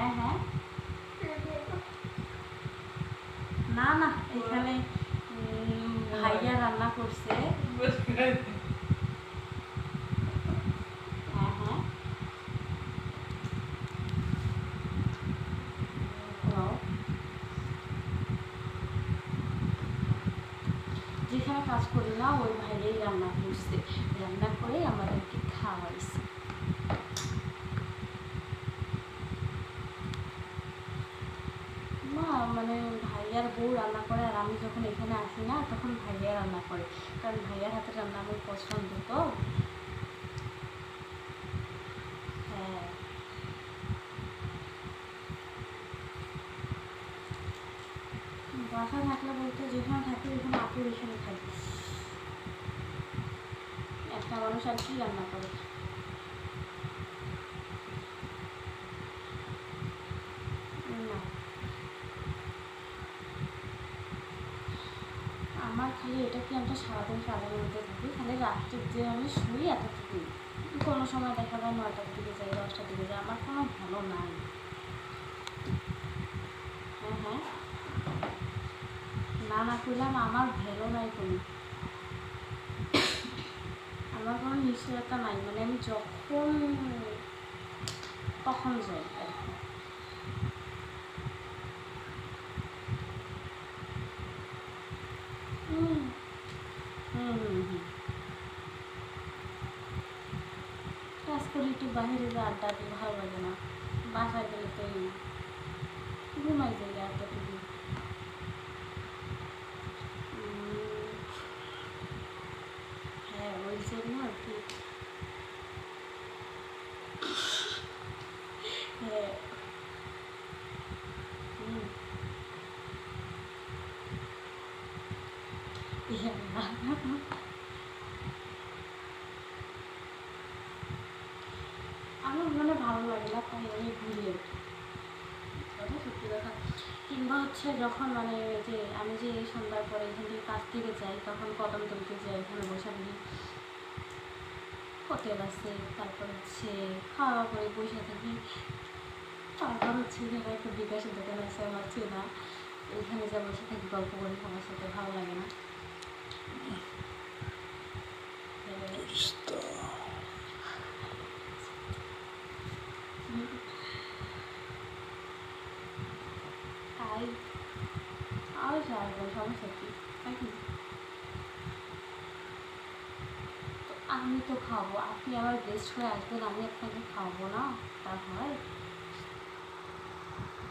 হ্যাঁ হ্যাঁ। না না, এখানে ভাইয়া রান্না করছে। হ্যাঁ. যেখানে কাজ করি না, ওই ভাইয়াই রান্না করছে। রান্না করে আমাদেরকে খাওয়াইছে না মানে ভাইয়ার বউ রান্না করে আর আমি যখন এখানে আসি না, তখন ভাইয়া রান্না করে। কারণ ভাইয়ার হাতে রান্না আমার পছন্দ তো। হ্যাঁ। বাসা থাকলে বলতে, যেখানে থাকি ওখানে আপুর এখানে থাকি। একটা মানুষ আর কি রান্না করে না আমার খালি এটা কি আমরা সারাদিন কাজের মধ্যে থাকি খালি রাত্রির যে আমি শুই এতটুকুই। কোনো সময় দেখা যায় নয়টার দিকে যাই, দশটার দিকে যাই, আমার কোনো ভালো নাই। হ্যাঁ হ্যাঁ না না করলাম আমার ভ্যালু নাই কোনো। আমার কোনো নিশ্চয়তা নাই। মানে আমি যখন, তখন যাই। কাজ করে একটু বাইরে যা আড্ডা দিই ভালো লাগে না বাসায় গেলে তো এই ঘুমাই যাই এতটুকু উম, হ্যাঁ ওই জন্য আর কি হ্যাঁ হুম আমার মানে ভালো লাগে না তাই আমি ঘুরি আর কি কথা সত্যি কথা। কিংবা হচ্ছে যখন মানে যে আমি যে এই সন্ধ্যার পরে এখান থেকে কাজ থেকে যাই, তখন কদম তুলতে যাই এখানে বসে থাকি হোটেল আছে, তারপর হচ্ছে খাওয়া করে বসে থাকি। তারপর হচ্ছে এখানে একটা বিকাশের দোকান আছে, আমার চেনা। এখানে যা বসে থাকি, গল্প করি সবার সাথে ভালো লাগে না। আমি তো খাব। আপনি আবার গেস্ট হয়ে আসবেন আমি আপনাকে খাওয়াবো না? তা হয়।